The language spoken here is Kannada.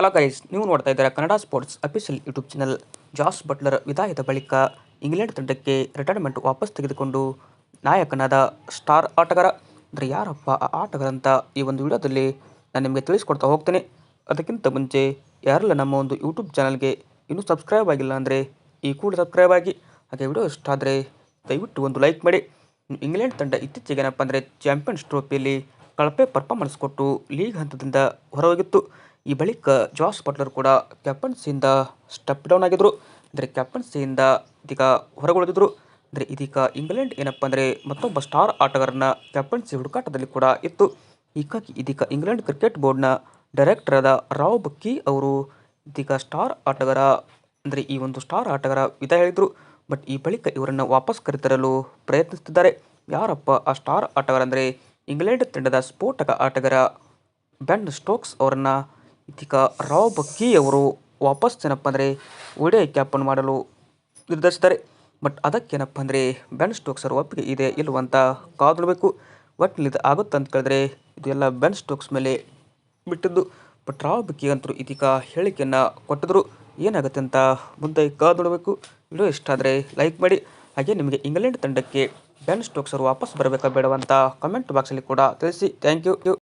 ಹಲೋ ಗೈಸ್ ನೀವು ನೋಡ್ತಾ ಇದ್ದೀರಾ Kannada sports official YouTube channel Jos Buttler ವಿದಾಯದ ಬಳಿಕ ಇಂಗ್ಲೆಂಡ್ ತಂಡಕ್ಕೆ ರಿಟೈರ್ಮೆಂಟ್ ವಾಪಸ್ ತೆಗೆದುಕೊಂಡು ನಾಯಕನಾದ ಸ್ಟಾರ್ ಆಟಗಾರ ಅಂದರೆ ಯಾರಪ್ಪ ಆ ಆಟಗಾರ ಅಂತ ಈ ಒಂದು ವಿಡಿಯೋದಲ್ಲಿ ನಾನು ನಿಮಗೆ ತಿಳಿಸ್ಕೊಡ್ತಾ ಹೋಗ್ತೇನೆ. ಅದಕ್ಕಿಂತ ಮುಂಚೆ ಯಾರೆಲ್ಲ ನಮ್ಮ ಒಂದು ಯೂಟ್ಯೂಬ್ ಚಾನಲ್ಗೆ ಇನ್ನೂ ಸಬ್ಸ್ಕ್ರೈಬ್ ಆಗಿಲ್ಲ ಅಂದರೆ ಈ ಕೂಡ ಸಬ್ಸ್ಕ್ರೈಬ್ ಆಗಿ. ಹಾಗೆ ವಿಡಿಯೋ ಇಷ್ಟ ಆದರೆ ದಯವಿಟ್ಟು ಒಂದು ಲೈಕ್ ಮಾಡಿ. ಇಂಗ್ಲೆಂಡ್ ತಂಡ ಇತ್ತೀಚೆಗೆ ಏನಪ್ಪ ಅಂದರೆ ಚಾಂಪಿಯನ್ಸ್ ಟ್ರೋಫಿಯಲ್ಲಿ ಕಳಪೆ ಪರ್ಫಾರ್ಮೆನ್ಸ್ ಕೊಟ್ಟು ಲೀಗ್ ಹಂತದಿಂದ ಹೊರಹೋಗಿತ್ತು. ಈ ಬಳಿಕ ಜಾಸ್ ಬಟ್ಲರ್ ಕೂಡ ಕ್ಯಾಪ್ಟನ್ಸಿಯಿಂದ ಸ್ಟೆಪ್ ಡೌನ್ ಆಗಿದ್ದರು ಅಂದರೆ ಕ್ಯಾಪ್ಟನ್ಸಿಯಿಂದ ಇದೀಗ ಹೊರಗುಳಿದಿದ್ರು ಅಂದರೆ ಇದೀಗ ಇಂಗ್ಲೆಂಡ್ ಏನಪ್ಪ ಅಂದರೆ ಮತ್ತೊಬ್ಬ ಸ್ಟಾರ್ ಆಟಗಾರನ ಕ್ಯಾಪ್ಟನ್ಸಿ ಹುಡುಕಾಟದಲ್ಲಿ ಕೂಡ ಇತ್ತು. ಹೀಗಾಗಿ ಇದೀಗ ಇಂಗ್ಲೆಂಡ್ ಕ್ರಿಕೆಟ್ ಬೋರ್ಡ್ನ ಡೈರೆಕ್ಟರಾದ ರಾವ್ ಬಕ್ಕಿ ಅವರು ಇದೀಗ ಸ್ಟಾರ್ ಆಟಗಾರ, ಅಂದರೆ ಈ ಒಂದು ಸ್ಟಾರ್ ಆಟಗಾರ ವಿಧ ಹೇಳಿದರು. ಬಟ್ ಈ ಬಳಿಕ ಇವರನ್ನು ವಾಪಸ್ ಕರೆತರಲು ಪ್ರಯತ್ನಿಸುತ್ತಿದ್ದಾರೆ. ಯಾರಪ್ಪ ಆ ಸ್ಟಾರ್ ಆಟಗಾರ ಅಂದರೆ ಇಂಗ್ಲೆಂಡ್ ತಂಡದ ಸ್ಫೋಟಕ ಆಟಗಾರ ಬೆನ್ ಸ್ಟೋಕ್ಸ್ ಅವರನ್ನು ಇದೀಗ ರಾವ್ ಅವರು ವಾಪಸ್ ಏನಪ್ಪ ಅಂದರೆ ಒಡೆ ಕ್ಯಾಪನ್ ಮಾಡಲು ನಿರ್ಧರಿಸಿದ್ದಾರೆ. ಬಟ್ ಅದಕ್ಕೇನಪ್ಪ ಅಂದರೆ ಬೆನ್ ಸ್ಟೋಕ್ಸ್ ಅವರು ಒಪ್ಪಿಗೆ ಇದೆ ಇಲ್ಲವಂತ ಕಾದು ಒಟ್ಟಿನಲ್ಲಿ ಇದು ಆಗುತ್ತೆ ಅಂತ ಕೇಳಿದ್ರೆ ಇದು ಎಲ್ಲ ಬೆನ್ ಸ್ಟೋಕ್ಸ್ ಮೇಲೆ ಬಿಟ್ಟಿದ್ದು. ಬಟ್ ರಾವ್ ಬಕ್ಕಿ ಅಂತೂ ಇದೀಗ ಹೇಳಿಕೆಯನ್ನು ಕೊಟ್ಟಿದ್ರು. ಏನಾಗುತ್ತೆ ಅಂತ ಮುಂದೆ ಕಾದು ನೋಡಬೇಕು ವಿಡಿಯೋ ಇಷ್ಟ ಆದರೆ ಲೈಕ್ ಮಾಡಿ. ಹಾಗೆ ನಿಮಗೆ ಇಂಗ್ಲೆಂಡ್ ತಂಡಕ್ಕೆ ಬೆನ್ ಸ್ಟೋಕ್ಸ್ ಅವರು ವಾಪಸ್ ಬರಬೇಕಾ ಬೇಡವಂತ ಕಮೆಂಟ್ ಬಾಕ್ಸಲ್ಲಿ ಕೂಡ ತಿಳಿಸಿ. Thank you